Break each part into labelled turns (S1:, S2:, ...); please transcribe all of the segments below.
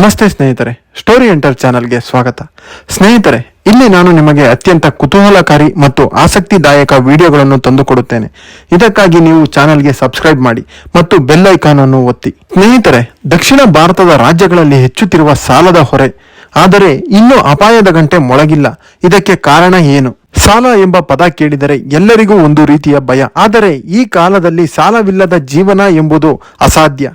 S1: ನಮಸ್ತೆ ಸ್ನೇಹಿತರೆ story enter ಚಾನಲ್ಗೆ ಸ್ವಾಗತ. ಸ್ನೇಹಿತರೆ, ಇಲ್ಲಿ ನಾನು ನಿಮಗೆ ಅತ್ಯಂತ ಕುತೂಹಲಕಾರಿ ಮತ್ತು ಆಸಕ್ತಿದಾಯಕ ವಿಡಿಯೋಗಳನ್ನು ತಂದುಕೊಡುತ್ತೇನೆ. ಇದಕ್ಕಾಗಿ ನೀವು ಚಾನಲ್ಗೆ ಸಬ್ಸ್ಕ್ರೈಬ್ ಮಾಡಿ ಮತ್ತು ಬೆಲ್ ಐಕಾನ್ ಅನ್ನು ಒತ್ತಿ. ಸ್ನೇಹಿತರೆ, ದಕ್ಷಿಣ ಭಾರತದ ರಾಜ್ಯಗಳಲ್ಲಿ ಹೆಚ್ಚುತ್ತಿರುವ ಸಾಲದ ಹೊರೆ. ಆದರೆ, ಇನ್ನೂ ಅಪಾಯದ ಗಂಟೆ ಮೊಳಗಿಲ್ಲ. ಇದಕ್ಕೆ ಕಾರಣ ಏನು? ಸಾಲ ಎಂಬ ಪದ ಕೇಳಿದರೆ ಎಲ್ಲರಿಗೂ ಒಂದು ರೀತಿಯ ಭಯ. ಆದರೆ, ಈ ಕಾಲದಲ್ಲಿ ಸಾಲವಿಲ್ಲದ ಜೀವನ ಎಂಬುದು ಅಸಾಧ್ಯ.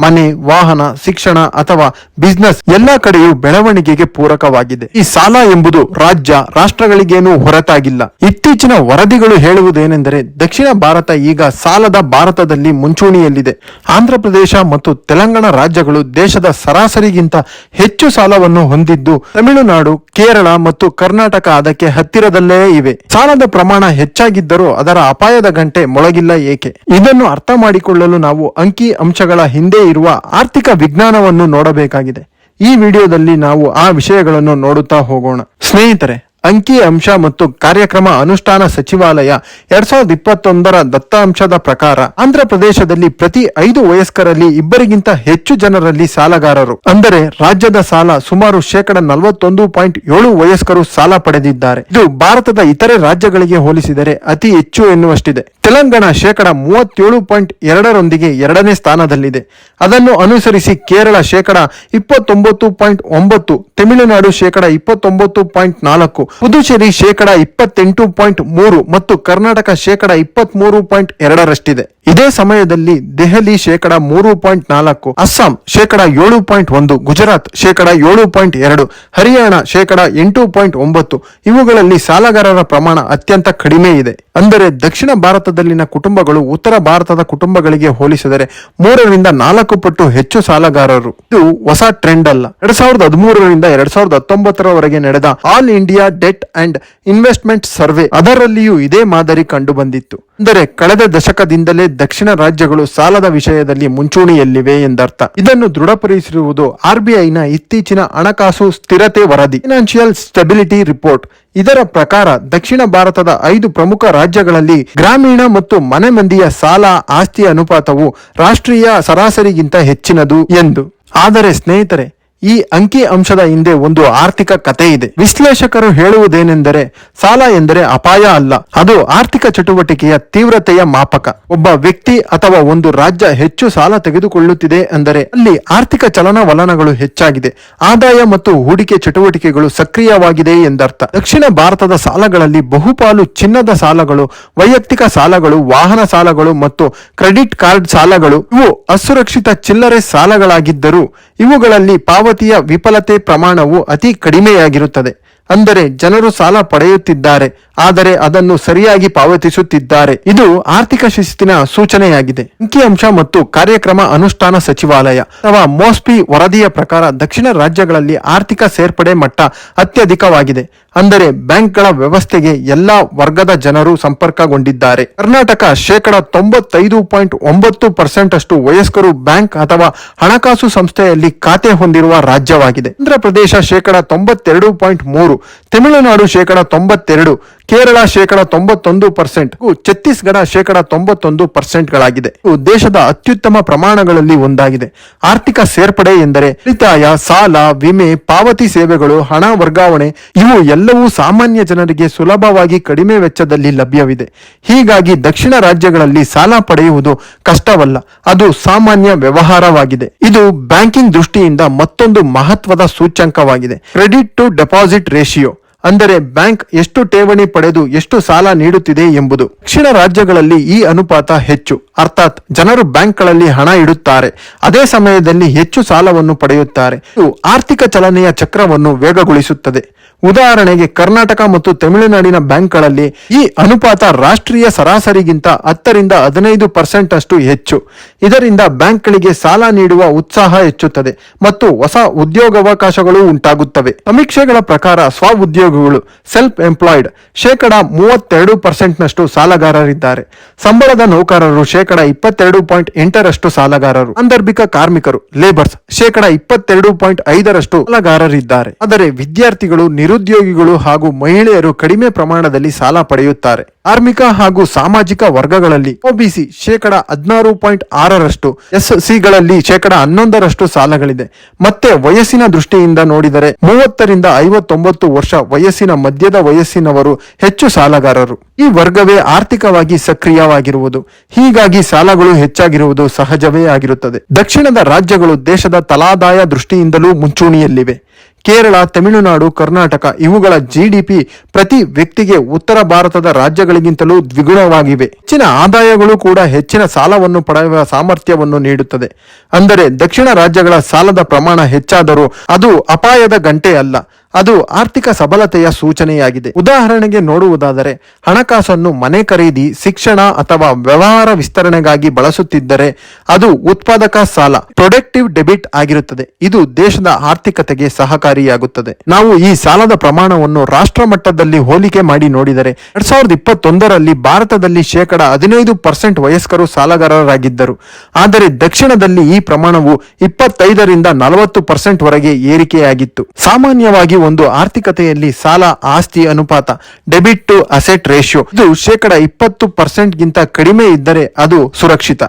S1: ಮನೆ, ವಾಹನ, ಶಿಕ್ಷಣ ಅಥವಾ ಬಿಸ್ನೆಸ್ ಎಲ್ಲ ಕಡೆಯೂ ಬೆಳವಣಿಗೆಗೆ ಪೂರಕವಾಗಿದೆ. ಈ ಸಾಲ ಎಂಬುದು ರಾಜ್ಯ, ರಾಷ್ಟ್ರಗಳಿಗೇನೂ ಹೊರತಾಗಿಲ್ಲ. ಇತ್ತೀಚಿನ ವರದಿಗಳು ಹೇಳುವುದೇನೆಂದರೆ ದಕ್ಷಿಣ ಭಾರತ ಈಗ ಸಾಲದ ಭಾರತದಲ್ಲಿ ಮುಂಚೂಣಿಯಲ್ಲಿದೆ. ಆಂಧ್ರಪ್ರದೇಶ ಮತ್ತು ತೆಲಂಗಾಣ ರಾಜ್ಯಗಳು ದೇಶದ ಸರಾಸರಿಗಿಂತ ಹೆಚ್ಚು ಸಾಲವನ್ನು ಹೊಂದಿದ್ದು, ತಮಿಳುನಾಡು, ಕೇರಳ ಮತ್ತು ಕರ್ನಾಟಕ ಅದಕ್ಕೆ ಹತ್ತಿರದಲ್ಲೇ ಇವೆ. ಸಾಲದ ಪ್ರಮಾಣ ಹೆಚ್ಚಾಗಿದ್ದರೂ ಅದರ ಅಪಾಯದ ಗಂಟೆ ಮೊಳಗಿಲ್ಲ ಏಕೆ? ಇದನ್ನು ಅರ್ಥ ಮಾಡಿಕೊಳ್ಳಲು ನಾವು ಅಂಕಿ ಅಂಶಗಳ ಹಿಂದೆ ಇರುವ ಆರ್ಥಿಕ ವಿಜ್ಞಾನವನ್ನು ನೋಡಬೇಕಾಗಿದೆ. ಈ ವಿಡಿಯೋದಲ್ಲಿ ನಾವು ಆ ವಿಷಯಗಳನ್ನು ನೋಡುತ್ತಾ ಹೋಗೋಣ. ಸ್ನೇಹಿತರೆ ಅಂಕಿ ಅಂಶ ಮತ್ತು ಕಾರ್ಯಕ್ರಮ ಅನುಷ್ಠಾನ ಸಚಿವಾಲಯ ಎರಡ್ ಸಾವಿರದ ಇಪ್ಪತ್ತೊಂದರ ದತ್ತಾಂಶದ ಪ್ರಕಾರ ಆಂಧ್ರ ಪ್ರದೇಶದಲ್ಲಿ ಪ್ರತಿ ಐದು ವಯಸ್ಕರಲ್ಲಿ ಇಬ್ಬರಿಗಿಂತ ಹೆಚ್ಚು ಜನರಲ್ಲಿ ಸಾಲಗಾರರು. ಅಂದರೆ ರಾಜ್ಯದ ಸಾಲ ಸುಮಾರು ಶೇಕಡ ನಲವತ್ತೊಂದು ಪಾಯಿಂಟ್ ಏಳು ವಯಸ್ಕರು ಸಾಲ ಪಡೆದಿದ್ದಾರೆ. ಇದು ಭಾರತದ ಇತರೆ ರಾಜ್ಯಗಳಿಗೆ ಹೋಲಿಸಿದರೆ ಅತಿ ಹೆಚ್ಚು ಎನ್ನುವಷ್ಟಿದೆ. ತೆಲಂಗಾಣ ಶೇಕಡ ಮೂವತ್ತೇಳು ಪಾಯಿಂಟ್ ಎರಡರೊಂದಿಗೆ ಎರಡನೇ ಸ್ಥಾನದಲ್ಲಿದೆ. ಅದನ್ನು ಅನುಸರಿಸಿ ಕೇರಳ ಶೇಕಡ ಇಪ್ಪತ್ತೊಂಬತ್ತು ಪಾಯಿಂಟ್ ಒಂಬತ್ತು, ತಮಿಳುನಾಡು ಶೇಕಡ ಇಪ್ಪತ್ತೊಂಬತ್ತು ಪಾಯಿಂಟ್ ನಾಲ್ಕು ಪುದುಚೇರಿ ಶೇಕಡ ಇಪ್ಪತ್ತೆಂಟು ಪಾಯಿಂಟ್ ಮೂರು ಮತ್ತು ಕರ್ನಾಟಕ ಶೇಕಡ ಇಪ್ಪತ್ಮೂರು ಪಾಯಿಂಟ್ ಎರಡರಷ್ಟಿದೆ. ಇದೇ ಸಮಯದಲ್ಲಿ ದೆಹಲಿ ಶೇಕಡ ಮೂರು ಪಾಯಿಂಟ್ ನಾಲ್ಕು, ಅಸ್ಸಾಂ ಶೇಕಡ ಏಳು ಪಾಯಿಂಟ್ ಒಂದು, ಗುಜರಾತ್ ಶೇಕಡ ಏಳು ಪಾಯಿಂಟ್ ಎರಡು, ಹರಿಯಾಣ ಶೇಕಡ ಎಂಟು ಪಾಯಿಂಟ್ ಒಂಬತ್ತು, ಇವುಗಳಲ್ಲಿ ಸಾಲಗಾರರ ಪ್ರಮಾಣ ಅತ್ಯಂತ ಕಡಿಮೆ ಇದೆ. ಅಂದರೆ ದಕ್ಷಿಣ ಭಾರತದಲ್ಲಿನ ಕುಟುಂಬಗಳು ಉತ್ತರ ಭಾರತದ ಕುಟುಂಬಗಳಿಗೆ ಹೋಲಿಸಿದರೆ ಮೂರರಿಂದ ನಾಲ್ಕು ಪಟ್ಟು ಹೆಚ್ಚು ಸಾಲಗಾರರು. ಇದು ಹೊಸ ಟ್ರೆಂಡ್ ಅಲ್ಲ. ಎರಡ್ ಸಾವಿರದ ಹದಿಮೂರರಿಂದ ಎರಡ್ ಸಾವಿರದ ಹತ್ತೊಂಬತ್ತರವರೆಗೆ ನಡೆದ all India debt and investment survey ಅದರಲ್ಲಿಯೂ ಇದೇ ಮಾದರಿ ಕಂಡುಬಂದಿತ್ತು. ಅಂದರೆ ಕಳೆದ ದಶಕದಿಂದಲೇ ದಕ್ಷಿಣ ರಾಜ್ಯಗಳು ಸಾಲದ ವಿಷಯದಲ್ಲಿ ಮುಂಚೂಣಿಯಲ್ಲಿವೆ ಎಂದರ್ಥ. ಇದನ್ನು ದೃಢಪಡಿಸಿರುವುದು ಆರ್ಬಿಐನ ಇತ್ತೀಚಿನ ಹಣಕಾಸು ಸ್ಥಿರತೆ ವರದಿ. ಫಿನಾನ್ಷಿಯಲ್ ಸ್ಟೆಬಿಲಿಟಿ ರಿಪೋರ್ಟ್ ಇದರ ಪ್ರಕಾರ ದಕ್ಷಿಣ ಭಾರತದ ಐದು ಪ್ರಮುಖ ರಾಜ್ಯಗಳಲ್ಲಿ ಗ್ರಾಮೀಣ ಮತ್ತು ಮನೆ ಮಂದಿಯ ಸಾಲ ಆಸ್ತಿ ಅನುಪಾತವು ರಾಷ್ಟ್ರೀಯ ಸರಾಸರಿಗಿಂತ ಹೆಚ್ಚಿನದು ಎಂದು. ಆದರೆ ಸ್ನೇಹಿತರೆ ಈ ಅಂಕಿ ಅಂಶದ ಹಿಂದೆ ಒಂದು ಆರ್ಥಿಕ ಕತೆ ಇದೆ. ವಿಶ್ಲೇಷಕರು ಹೇಳುವುದೇನೆಂದರೆ, ಸಾಲ ಎಂದರೆ ಅಪಾಯ ಅಲ್ಲ. ಅದು ಆರ್ಥಿಕ ಚಟುವಟಿಕೆಯ ತೀವ್ರತೆಯ ಮಾಪಕ. ಒಬ್ಬ ವ್ಯಕ್ತಿ ಅಥವಾ ಒಂದು ರಾಜ್ಯ ಹೆಚ್ಚು ಸಾಲ ತೆಗೆದುಕೊಳ್ಳುತ್ತಿದೆ ಅಂದರೆ, ಅಲ್ಲಿ ಆರ್ಥಿಕ ಚಲನವಲನಗಳು ಹೆಚ್ಚಾಗಿದೆ. ಆದಾಯ ಮತ್ತು ಹೂಡಿಕೆ ಚಟುವಟಿಕೆಗಳು ಸಕ್ರಿಯವಾಗಿದೆ ಎಂದರ್ಥ. ದಕ್ಷಿಣ ಭಾರತದ ಸಾಲಗಳಲ್ಲಿ ಬಹುಪಾಲು ಚಿನ್ನದ ಸಾಲಗಳು, ವೈಯಕ್ತಿಕ ಸಾಲಗಳು, ವಾಹನ ಸಾಲಗಳು ಮತ್ತು ಕ್ರೆಡಿಟ್ ಕಾರ್ಡ್ ಸಾಲಗಳು. ಇವು ಅಸುರಕ್ಷಿತ ಚಿಲ್ಲರೆ ಸಾಲಗಳಾಗಿದ್ದರೂ, ಇವುಗಳಲ್ಲಿ ಪಾವತಿಯ ವಿಫಲತೆ ಪ್ರಮಾಣವು ಅತಿ ಕಡಿಮೆಯಾಗಿರುತ್ತದೆ. ಅಂದರೆ ಜನರು ಸಾಲ ಪಡೆಯುತ್ತಿದ್ದಾರೆ, ಆದರೆ ಅದನ್ನು ಸರಿಯಾಗಿ ಪಾವತಿಸುತ್ತಿದ್ದಾರೆ. ಇದು ಆರ್ಥಿಕ ಶಿಸ್ತಿನ ಸೂಚನೆಯಾಗಿದೆ. ಅಂಕಿಅಂಶ ಮತ್ತು ಕಾರ್ಯಕ್ರಮ ಅನುಷ್ಠಾನ ಸಚಿವಾಲಯ. ಅಥವಾ ಮೋಸ್ಪಿ ವರದಿಯ ಪ್ರಕಾರ ದಕ್ಷಿಣ ರಾಜ್ಯಗಳಲ್ಲಿ ಆರ್ಥಿಕ ಸೇರ್ಪಡೆ ಮಟ್ಟ ಅತ್ಯಧಿಕವಾಗಿದೆ. ಅಂದರೆ ಬ್ಯಾಂಕ್ಗಳ ವ್ಯವಸ್ಥೆಗೆ ಎಲ್ಲಾ ವರ್ಗದ ಜನರು ಸಂಪರ್ಕಗೊಂಡಿದ್ದಾರೆ. ಕರ್ನಾಟಕ ಶೇಕಡ ತೊಂಬತ್ತೈದು ಪಾಯಿಂಟ್ ಒಂಬತ್ತು ಪರ್ಸೆಂಟ್ ಅಷ್ಟು ವಯಸ್ಕರು ಬ್ಯಾಂಕ್ ಅಥವಾ ಹಣಕಾಸು ಸಂಸ್ಥೆಯಲ್ಲಿ ಖಾತೆ ಹೊಂದಿರುವ ರಾಜ್ಯವಾಗಿದೆ. ಆಂಧ್ರ ಪ್ರದೇಶ ಶೇಕಡ ತೊಂಬತ್ತೆರಡು ಪಾಯಿಂಟ್ ಮೂರು ತಮಿಳುನಾಡು ಶೇಕಡ ತೊಂಬತ್ತೆರಡು ಕೇರಳ ಶೇಕಡ ತೊಂಬತ್ತೊಂದು ಪರ್ಸೆಂಟ್ ಛತ್ತೀಸ್ಗಢ ಶೇಕಡ ತೊಂಬತ್ತೊಂದು ಪರ್ಸೆಂಟ್ ಗಳಾಗಿದೆ. ದೇಶದ ಅತ್ಯುತ್ತಮ ಪ್ರಮಾಣಗಳಲ್ಲಿ ಒಂದಾಗಿದೆ. ಆರ್ಥಿಕ ಸೇರ್ಪಡೆ ಎಂದರೆ ಉಳಿತಾಯ, ಸಾಲ, ವಿಮೆ, ಪಾವತಿ ಸೇವೆಗಳು, ಹಣ ವರ್ಗಾವಣೆ ಇವು ಎಲ್ಲವೂ ಸಾಮಾನ್ಯ ಜನರಿಗೆ ಸುಲಭವಾಗಿ ಕಡಿಮೆ ವೆಚ್ಚದಲ್ಲಿ ಲಭ್ಯವಿದೆ. ಹೀಗಾಗಿ ದಕ್ಷಿಣ ರಾಜ್ಯಗಳಲ್ಲಿ ಸಾಲ ಪಡೆಯುವುದು ಕಷ್ಟವಲ್ಲ, ಅದು ಸಾಮಾನ್ಯ ವ್ಯವಹಾರವಾಗಿದೆ. ಇದು ಬ್ಯಾಂಕಿಂಗ್ ದೃಷ್ಟಿಯಿಂದ ಮತ್ತೊಂದು ಮಹತ್ವದ ಸೂಚ್ಯಂಕವಾಗಿದೆ. Credit to deposit ratio. ಅಂದರೆ ಬ್ಯಾಂಕ್ ಎಷ್ಟು ಠೇವಣಿ ಪಡೆದು ಎಷ್ಟು ಸಾಲ ನೀಡುತ್ತಿದೆ ಎಂಬುದು. ದಕ್ಷಿಣ ರಾಜ್ಯಗಳಲ್ಲಿ ಈ ಅನುಪಾತ ಹೆಚ್ಚು. ಅರ್ಥಾತ್ ಜನರು ಬ್ಯಾಂಕ್ಗಳಲ್ಲಿ ಹಣ ಇಡುತ್ತಾರೆ. ಅದೇ ಸಮಯದಲ್ಲಿ ಹೆಚ್ಚು ಸಾಲವನ್ನು ಪಡೆಯುತ್ತಾರೆ. ಇದು ಆರ್ಥಿಕ ಚಲನೆಯ ಚಕ್ರವನ್ನು ವೇಗಗೊಳಿಸುತ್ತದೆ. ಉದಾಹರಣೆಗೆ ಕರ್ನಾಟಕ ಮತ್ತು ತಮಿಳುನಾಡಿನ ಬ್ಯಾಂಕ್ಗಳಲ್ಲಿ ಈ ಅನುಪಾತ ರಾಷ್ಟ್ರೀಯ ಸರಾಸರಿಗಿಂತ ಹತ್ತರಿಂದ ಹದಿನೈದು ಪರ್ಸೆಂಟ್ ಅಷ್ಟು ಹೆಚ್ಚು. ಇದರಿಂದ ಬ್ಯಾಂಕ್ಗಳಿಗೆ ಸಾಲ ನೀಡುವ ಉತ್ಸಾಹ ಹೆಚ್ಚುತ್ತದೆ ಮತ್ತು ಹೊಸ ಉದ್ಯೋಗಾವಕಾಶಗಳು ಉಂಟಾಗುತ್ತವೆ. ಸಮೀಕ್ಷೆಗಳ ಪ್ರಕಾರ ಸ್ವ ನಿರುದ್ಯೋಗಿಗಳು ಸೆಲ್ಫ್ ಎಂಪ್ಲಾಯ್ಡ್ ಶೇಕಡ ಮೂವತ್ತೆರಡು ಪರ್ಸೆಂಟ್ನಷ್ಟು ಸಾಲಗಾರರಿದ್ದಾರೆ. ಸಂಬಳದ ನೌಕರರು ಶೇಕಡ ಇಪ್ಪತ್ತೆರಡು ಪಾಯಿಂಟ್ ಎಂಟರಷ್ಟು ಸಾಲಗಾರರು. ಸಾಂದರ್ಭಿಕ ಕಾರ್ಮಿಕರು ಲೇಬರ್ಸ್ ಶೇಕಡ ಇಪ್ಪತ್ತೆರಡು ಪಾಯಿಂಟ್ ಐದರಷ್ಟು ಸಾಲಗಾರರಿದ್ದಾರೆ. ಆದರೆ ವಿದ್ಯಾರ್ಥಿಗಳು, ನಿರುದ್ಯೋಗಿಗಳು ಹಾಗೂ ಮಹಿಳೆಯರು ಕಡಿಮೆ ಪ್ರಮಾಣದಲ್ಲಿ ಸಾಲ ಪಡೆಯುತ್ತಾರೆ. ಕಾರ್ಮಿಕ ಹಾಗೂ ಸಾಮಾಜಿಕ ವರ್ಗಗಳಲ್ಲಿ ಒಬಿಸಿ ಶೇಕಡ ಹದಿನಾರು ಪಾಯಿಂಟ್ ಆರರಷ್ಟು ಎಸ್ ಸಿಗಳಲ್ಲಿ ಶೇಕಡ ಹನ್ನೊಂದರಷ್ಟು ಸಾಲಗಳಿದೆ. ಮತ್ತೆ ವಯಸ್ಸಿನ ದೃಷ್ಟಿಯಿಂದ ನೋಡಿದರೆ ಮೂವತ್ತರಿಂದ ಐವತ್ತೊಂಬತ್ತು ವರ್ಷ ವಯಸ್ಸಿನ ಮಧ್ಯದ ವಯಸ್ಸಿನವರು ಹೆಚ್ಚು ಸಾಲಗಾರರು. ಈ ವರ್ಗವೇ ಆರ್ಥಿಕವಾಗಿ ಸಕ್ರಿಯವಾಗಿರುವುದು. ಹೀಗಾಗಿ ಸಾಲಗಳು ಹೆಚ್ಚಾಗಿರುವುದು ಸಹಜವೇ ಆಗಿರುತ್ತದೆ. ದಕ್ಷಿಣದ ರಾಜ್ಯಗಳು ದೇಶದ ತಲಾದಾಯ ದೃಷ್ಟಿಯಿಂದಲೂ ಮುಂಚೂಣಿಯಲ್ಲಿವೆ. ಕೇರಳ, ತಮಿಳುನಾಡು, ಕರ್ನಾಟಕ ಇವುಗಳ ಜಿಡಿಪಿ ಪ್ರತಿ ವ್ಯಕ್ತಿಗೆ ಉತ್ತರ ಭಾರತದ ರಾಜ್ಯಗಳಿಗಿಂತಲೂ ದ್ವಿಗುಣವಾಗಿವೆ. ಹೆಚ್ಚಿನ ಆದಾಯಗಳು ಕೂಡ ಹೆಚ್ಚಿನ ಸಾಲವನ್ನು ಪಡೆಯುವ ಸಾಮರ್ಥ್ಯವನ್ನು ನೀಡುತ್ತದೆ. ಅಂದರೆ ದಕ್ಷಿಣ ರಾಜ್ಯಗಳ ಸಾಲದ ಪ್ರಮಾಣ ಹೆಚ್ಚಾದರೂ ಅದು ಅಪಾಯದ ಗಂಟೆ ಅಲ್ಲ ಅದು ಆರ್ಥಿಕ ಸಬಲತೆಯ ಸೂಚನೆಯಾಗಿದೆ. ಉದಾಹರಣೆಗೆ ನೋಡುವುದಾದರೆ, ಹಣಕಾಸನ್ನು ಮನೆ ಖರೀದಿ, ಶಿಕ್ಷಣ ಅಥವಾ ವ್ಯವಹಾರ ವಿಸ್ತರಣೆಗಾಗಿ ಬಳಸುತ್ತಿದ್ದರೆ ಅದು ಉತ್ಪಾದಕ ಸಾಲ, ಪ್ರೊಡಕ್ಟಿವ್ ಡೆಬಿಟ್ ಆಗಿರುತ್ತದೆ. ಇದು ದೇಶದ ಆರ್ಥಿಕತೆಗೆ ಸಹಕಾರಿಯಾಗುತ್ತದೆ. ನಾವು ಈ ಸಾಲದ ಪ್ರಮಾಣವನ್ನು ರಾಷ್ಟ್ರ ಮಟ್ಟದಲ್ಲಿ ಹೋಲಿಕೆ ಮಾಡಿ ನೋಡಿದರೆ, ಎರಡ್ ಸಾವಿರದ ಇಪ್ಪತ್ತೊಂದರಲ್ಲಿ ಭಾರತದಲ್ಲಿ ಶೇಕಡ ಹದಿನೈದು ಪರ್ಸೆಂಟ್ ವಯಸ್ಕರು ಸಾಲಗಾರರಾಗಿದ್ದರು. ಆದರೆ ದಕ್ಷಿಣದಲ್ಲಿ ಈ ಪ್ರಮಾಣವು ಇಪ್ಪತ್ತೈದರಿಂದ ನಲವತ್ತು ಪರ್ಸೆಂಟ್ ವರೆಗೆ ಏರಿಕೆಯಾಗಿತ್ತು. ಸಾಮಾನ್ಯವಾಗಿ ಒಂದು ಆರ್ಥಿಕತೆಯಲ್ಲಿ ಸಾಲ, ಆಸ್ತಿ ಅನುಪಾತ, ಡೆಬಿಟ್ ಟು ಅಸೆಟ್ ರೇಷಿಯೋ. ಇದು ಶೇಕಡ ಇಪ್ಪತ್ತು ಪರ್ಸೆಂಟ್ ಗಿಂತ ಕಡಿಮೆ ಇದ್ದರೆ ಅದು ಸುರಕ್ಷಿತ.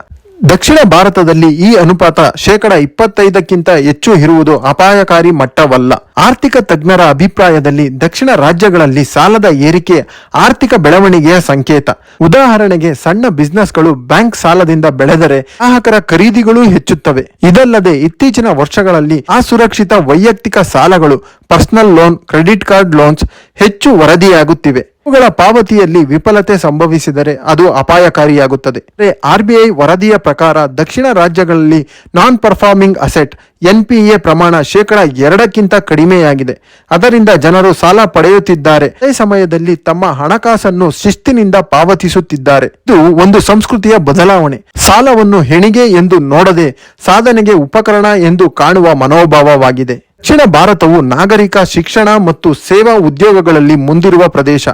S1: ದಕ್ಷಿಣ ಭಾರತದಲ್ಲಿ ಈ ಅನುಪಾತ ಶೇಕಡ ಇಪ್ಪತ್ತೈದಕ್ಕಿಂತ ಹೆಚ್ಚು ಇರುವುದು ಅಪಾಯಕಾರಿ ಮಟ್ಟವಲ್ಲ. ಆರ್ಥಿಕ ತಜ್ಞರ ಅಭಿಪ್ರಾಯದಲ್ಲಿ ದಕ್ಷಿಣ ರಾಜ್ಯಗಳಲ್ಲಿ ಸಾಲದ ಏರಿಕೆ ಆರ್ಥಿಕ ಬೆಳವಣಿಗೆಯ ಸಂಕೇತ. ಉದಾಹರಣೆಗೆ ಸಣ್ಣ ಬಿಸ್ನೆಸ್ಗಳು ಬ್ಯಾಂಕ್ ಸಾಲದಿಂದ ಬೆಳೆದರೆ ಗ್ರಾಹಕರ ಖರೀದಿಗಳು ಹೆಚ್ಚುತ್ತವೆ. ಇದಲ್ಲದೆ ಇತ್ತೀಚಿನ ವರ್ಷಗಳಲ್ಲಿ ಅಸುರಕ್ಷಿತ ವೈಯಕ್ತಿಕ ಸಾಲಗಳು, personal loan, credit card loans ಹೆಚ್ಚು ವರದಿಯಾಗುತ್ತಿವೆ. ಇವುಗಳ ಪಾವತಿಯಲ್ಲಿ ವಿಫಲತೆ ಸಂಭವಿಸಿದರೆ ಅದು ಅಪಾಯಕಾರಿಯಾಗುತ್ತದೆ. ಆರ್ಬಿಐ ವರದಿಯ ಪ್ರಕಾರ ದಕ್ಷಿಣ ರಾಜ್ಯಗಳಲ್ಲಿ ನಾನ್ ಪರ್ಫಾರ್ಮಿಂಗ್ ಅಸೆಟ್ ಎನ್ಪಿಎ ಪ್ರಮಾಣ ಶೇಕಡ ಎರಡಕ್ಕಿಂತ ಕಡಿಮೆಯಾಗಿದೆ. ಅದರಿಂದ ಜನರು ಸಾಲ ಪಡೆಯುತ್ತಿದ್ದಾರೆ. ಅದೇ ಸಮಯದಲ್ಲಿ ತಮ್ಮ ಹಣಕಾಸನ್ನು ಶಿಸ್ತಿನಿಂದ ಪಾವತಿಸುತ್ತಿದ್ದಾರೆ. ಇದು ಒಂದು ಸಂಸ್ಕೃತಿಯ ಬದಲಾವಣೆ. ಸಾಲವನ್ನು ಹೆಣಿಗೆ ಎಂದು ನೋಡದೆ ಸಾಧನೆಗೆ ಉಪಕರಣ ಎಂದು ಕಾಣುವ ಮನೋಭಾವವಾಗಿದೆ. ದಕ್ಷಿಣ ಭಾರತವು ನಾಗರಿಕ ಶಿಕ್ಷಣ ಮತ್ತು ಸೇವಾ ಉದ್ಯೋಗಗಳಲ್ಲಿ ಮುಂದಿರುವ ಪ್ರದೇಶ.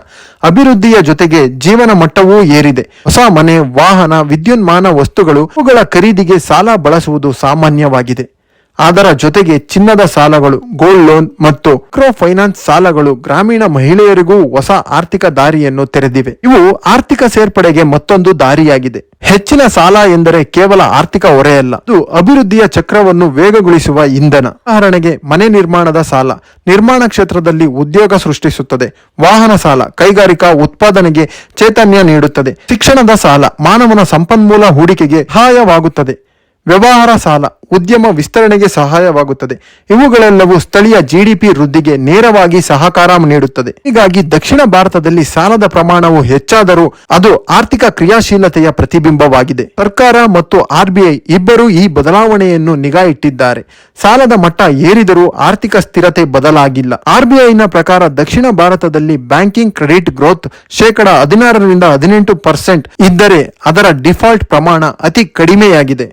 S1: ಅಭಿವೃದ್ಧಿಯ ಜೊತೆಗೆ ಜೀವನ ಮಟ್ಟವೂ ಏರಿದೆ. ಹೊಸ ಮನೆ, ವಾಹನ, ವಿದ್ಯುನ್ಮಾನ ವಸ್ತುಗಳು, ಅವುಗಳ ಖರೀದಿಗೆ ಸಾಲ ಬಳಸುವುದು ಸಾಮಾನ್ಯವಾಗಿದೆ. ಅದರ ಜೊತೆಗೆ ಚಿನ್ನದ ಸಾಲಗಳು ಗೋಲ್ಡ್ ಲೋನ್ ಮತ್ತು ಮೈಕ್ರೋ ಫೈನಾನ್ಸ್ ಸಾಲಗಳು ಗ್ರಾಮೀಣ ಮಹಿಳೆಯರಿಗೂ ಹೊಸ ಆರ್ಥಿಕ ದಾರಿಯನ್ನು ತೆರೆದಿವೆ. ಇವು ಆರ್ಥಿಕ ಸೇರ್ಪಡೆಗೆ ಮತ್ತೊಂದು ದಾರಿಯಾಗಿದೆ. ಹೆಚ್ಚಿನ ಸಾಲ ಎಂದರೆ ಕೇವಲ ಆರ್ಥಿಕ ಹೊರೆಯಲ್ಲ ಇದು ಅಭಿವೃದ್ಧಿಯ ಚಕ್ರವನ್ನು ವೇಗಗೊಳಿಸುವ ಇಂಧನ. ಉದಾಹರಣೆಗೆ ಮನೆ ನಿರ್ಮಾಣದ ಸಾಲ, ನಿರ್ಮಾಣ ಕ್ಷೇತ್ರದಲ್ಲಿ ಉದ್ಯೋಗ ಸೃಷ್ಟಿಸುತ್ತದೆ. ವಾಹನ ಸಾಲ, ಕೈಗಾರಿಕಾ ಉತ್ಪಾದನೆಗೆ ಚೈತನ್ಯ ನೀಡುತ್ತದೆ. ಶಿಕ್ಷಣದ ಸಾಲ, ಮಾನವನ ಸಂಪನ್ಮೂಲ ಹೂಡಿಕೆಗೆ ಸಹಾಯವಾಗುತ್ತದೆ. ವ್ಯವಹಾರ ಸಾಲ, ಉದ್ಯಮ ವಿಸ್ತರಣೆಗೆ ಸಹಾಯವಾಗುತ್ತದೆ. ಇವುಗಳೆಲ್ಲವೂ ಸ್ಥಳೀಯ ಜಿಡಿಪಿ ವೃದ್ಧಿಗೆ ನೇರವಾಗಿ ಸಹಕಾರ ನೀಡುತ್ತದೆ. ಹೀಗಾಗಿ ದಕ್ಷಿಣ ಭಾರತದಲ್ಲಿ ಸಾಲದ ಪ್ರಮಾಣವು ಹೆಚ್ಚಾದರೂ ಅದು ಆರ್ಥಿಕ ಕ್ರಿಯಾಶೀಲತೆಯ ಪ್ರತಿಬಿಂಬವಾಗಿದೆ. ಸರ್ಕಾರ ಮತ್ತು ಆರ್ಬಿಐ ಇಬ್ಬರೂ ಈ ಬದಲಾವಣೆಯನ್ನು ನಿಗಾ ಇಟ್ಟಿದ್ದಾರೆ. ಸಾಲದ ಮಟ್ಟ ಏರಿದರೂ ಆರ್ಥಿಕ ಸ್ಥಿರತೆ ಬದಲಾಗಿಲ್ಲ. ಆರ್ಬಿಐನ ಪ್ರಕಾರ ದಕ್ಷಿಣ ಭಾರತದಲ್ಲಿ ಬ್ಯಾಂಕಿಂಗ್ ಕ್ರೆಡಿಟ್ ಗ್ರೋತ್ ಶೇಕಡ ಹದಿನಾರರಿಂದ ಹದಿನೆಂಟು ಪರ್ಸೆಂಟ್ ಇದ್ದರೆ ಅದರ ಡಿಫಾಲ್ಟ್ ಪ್ರಮಾಣ ಅತಿ ಕಡಿಮೆಯಾಗಿದೆ.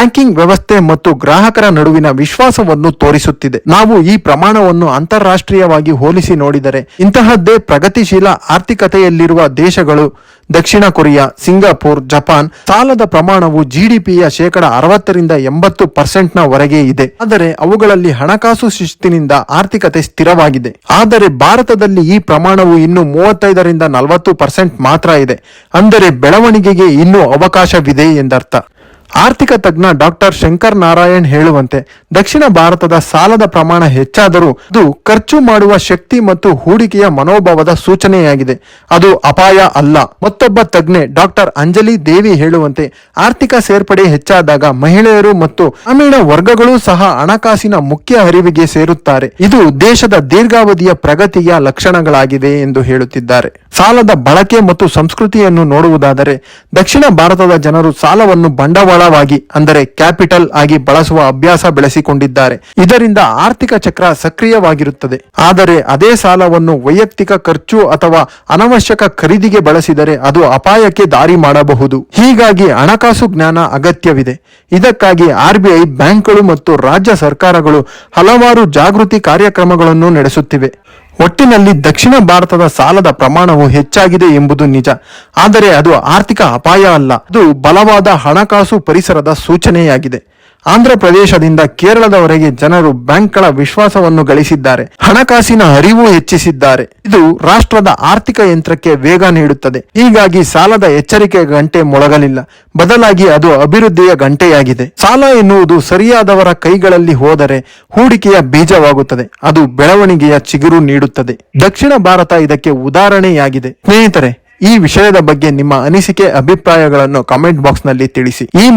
S1: ಬ್ಯಾಂಕಿಂಗ್ ವ್ಯವಸ್ಥೆ ಮತ್ತು ಗ್ರಾಹಕರ ನಡುವಿನ ವಿಶ್ವಾಸವನ್ನು ತೋರಿಸುತ್ತಿದೆ. ನಾವು ಈ ಪ್ರಮಾಣವನ್ನು ಅಂತಾರಾಷ್ಟ್ರೀಯವಾಗಿ ಹೋಲಿಸಿ ನೋಡಿದರೆ, ಇಂತಹದ್ದೇ ಪ್ರಗತಿಶೀಲ ಆರ್ಥಿಕತೆಯಲ್ಲಿರುವ ದೇಶಗಳು ದಕ್ಷಿಣ ಕೊರಿಯಾ, ಸಿಂಗಾಪುರ್, ಜಪಾನ್ ಸಾಲದ ಪ್ರಮಾಣವು ಜಿಡಿಪಿಯ ಶೇಕಡ ಅರವತ್ತರಿಂದ ಎಂಬತ್ತು ಪರ್ಸೆಂಟ್ನ ವರೆಗೆ ಇದೆ. ಆದರೆ ಅವುಗಳಲ್ಲಿ ಹಣಕಾಸು ಶಿಸ್ತಿನಿಂದ ಆರ್ಥಿಕತೆ ಸ್ಥಿರವಾಗಿದೆ. ಆದರೆ ಭಾರತದಲ್ಲಿ ಈ ಪ್ರಮಾಣವು ಇನ್ನು ಮೂವತ್ತೈದರಿಂದ ನಲವತ್ತು ಪರ್ಸೆಂಟ್ ಮಾತ್ರ ಇದೆ. ಅಂದರೆ ಬೆಳವಣಿಗೆಗೆ ಇನ್ನೂ ಅವಕಾಶವಿದೆ ಎಂದರ್ಥ. ಆರ್ಥಿಕ ತಜ್ಞ ಡಾಕ್ಟರ್ ಶಂಕರ್ ನಾರಾಯಣ್ ಹೇಳುವಂತೆ, ದಕ್ಷಿಣ ಭಾರತದ ಸಾಲದ ಪ್ರಮಾಣ ಹೆಚ್ಚಾದರೂ ಅದು ಖರ್ಚು ಮಾಡುವ ಶಕ್ತಿ ಮತ್ತು ಹೂಡಿಕೆಯ ಮನೋಭಾವದ ಸೂಚನೆಯಾಗಿದೆ. ಅದು ಅಪಾಯ ಅಲ್ಲ. ಮತ್ತೊಬ್ಬ ತಜ್ಞೆ ಡಾಕ್ಟರ್ ಅಂಜಲಿ ದೇವಿ ಹೇಳುವಂತೆ, ಆರ್ಥಿಕ ಸೇರ್ಪಡೆ ಹೆಚ್ಚಾದಾಗ ಮಹಿಳೆಯರು ಮತ್ತು ಗ್ರಾಮೀಣ ವರ್ಗಗಳು ಸಹ ಹಣಕಾಸಿನ ಮುಖ್ಯ ಹರಿವಿಗೆ ಸೇರುತ್ತಾರೆ. ಇದು ದೇಶದ ದೀರ್ಘಾವಧಿಯ ಪ್ರಗತಿಯ ಲಕ್ಷಣಗಳಾಗಿದೆ ಎಂದು ಹೇಳುತ್ತಿದ್ದಾರೆ. ಸಾಲದ ಬಳಕೆ ಮತ್ತು ಸಂಸ್ಕೃತಿಯನ್ನು ನೋಡುವುದಾದರೆ ದಕ್ಷಿಣ ಭಾರತದ ಜನರು ಸಾಲವನ್ನು ಬಂಡವಾಳವಾಗಿ, ಅಂದರೆ ಕ್ಯಾಪಿಟಲ್ ಆಗಿ ಬಳಸುವ ಅಭ್ಯಾಸ ಬೆಳೆಸಿಕೊಂಡಿದ್ದಾರೆ. ಇದರಿಂದ ಆರ್ಥಿಕ ಚಕ್ರ ಸಕ್ರಿಯವಾಗಿರುತ್ತದೆ. ಆದರೆ ಅದೇ ಸಾಲವನ್ನು ವೈಯಕ್ತಿಕ ಖರ್ಚು ಅಥವಾ ಅನವಶ್ಯಕ ಖರೀದಿಗೆ ಬಳಸಿದರೆ ಅದು ಅಪಾಯಕ್ಕೆ ದಾರಿ ಮಾಡಬಹುದು. ಹೀಗಾಗಿ ಹಣಕಾಸು ಜ್ಞಾನ ಅಗತ್ಯವಿದೆ. ಇದಕ್ಕಾಗಿ ಆರ್ಬಿಐ ಬ್ಯಾಂಕ್ಗಳು ಮತ್ತು ರಾಜ್ಯ ಸರ್ಕಾರಗಳು ಹಲವಾರು ಜಾಗೃತಿ ಕಾರ್ಯಕ್ರಮಗಳನ್ನು ನಡೆಸುತ್ತಿವೆ. ಒಟ್ಟಿನಲ್ಲಿ ದಕ್ಷಿಣ ಭಾರತದ ಸಾಲದ ಪ್ರಮಾಣವು ಹೆಚ್ಚಾಗಿದೆ ಎಂಬುದು ನಿಜ. ಆದರೆ ಅದು ಆರ್ಥಿಕ ಅಪಾಯ ಅಲ್ಲ. ಅದು ಬಲವಾದ ಹಣಕಾಸು ಪರಿಸರದ ಸೂಚನೆಯಾಗಿದೆ. ಆಂಧ್ರ ಪ್ರದೇಶದಿಂದ ಕೇರಳದವರೆಗೆ ಜನರು ಬ್ಯಾಂಕ್ಗಳ ವಿಶ್ವಾಸವನ್ನು ಗಳಿಸಿದ್ದಾರೆ. ಹಣಕಾಸಿನ ಅರಿವು ಹೆಚ್ಚಿಸಿದ್ದಾರೆ. ಇದು ರಾಷ್ಟ್ರದ ಆರ್ಥಿಕ ಯಂತ್ರಕ್ಕೆ ವೇಗ ನೀಡುತ್ತದೆ. ಹೀಗಾಗಿ ಸಾಲದ ಎಚ್ಚರಿಕೆ ಗಂಟೆ ಮೊಳಗಲಿಲ್ಲ. ಬದಲಾಗಿ ಅದು ಅಭಿವೃದ್ಧಿಯ ಗಂಟೆಯಾಗಿದೆ. ಸಾಲ ಎನ್ನುವುದು ಸರಿಯಾದವರ ಕೈಗಳಲ್ಲಿ ಹೋದರೆ ಹೂಡಿಕೆಯ ಬೀಜವಾಗುತ್ತದೆ. ಅದು ಬೆಳವಣಿಗೆಯ ಚಿಗುರು ನೀಡುತ್ತದೆ. ದಕ್ಷಿಣ ಭಾರತ ಇದಕ್ಕೆ ಉದಾಹರಣೆಯಾಗಿದೆ. ಸ್ನೇಹಿತರೆ, ಈ ವಿಷಯದ ಬಗ್ಗೆ ನಿಮ್ಮ ಅನಿಸಿಕೆ, ಅಭಿಪ್ರಾಯಗಳನ್ನು ಕಾಮೆಂಟ್ ಬಾಕ್ಸ್ನಲ್ಲಿ ತಿಳಿಸಿ. ಈ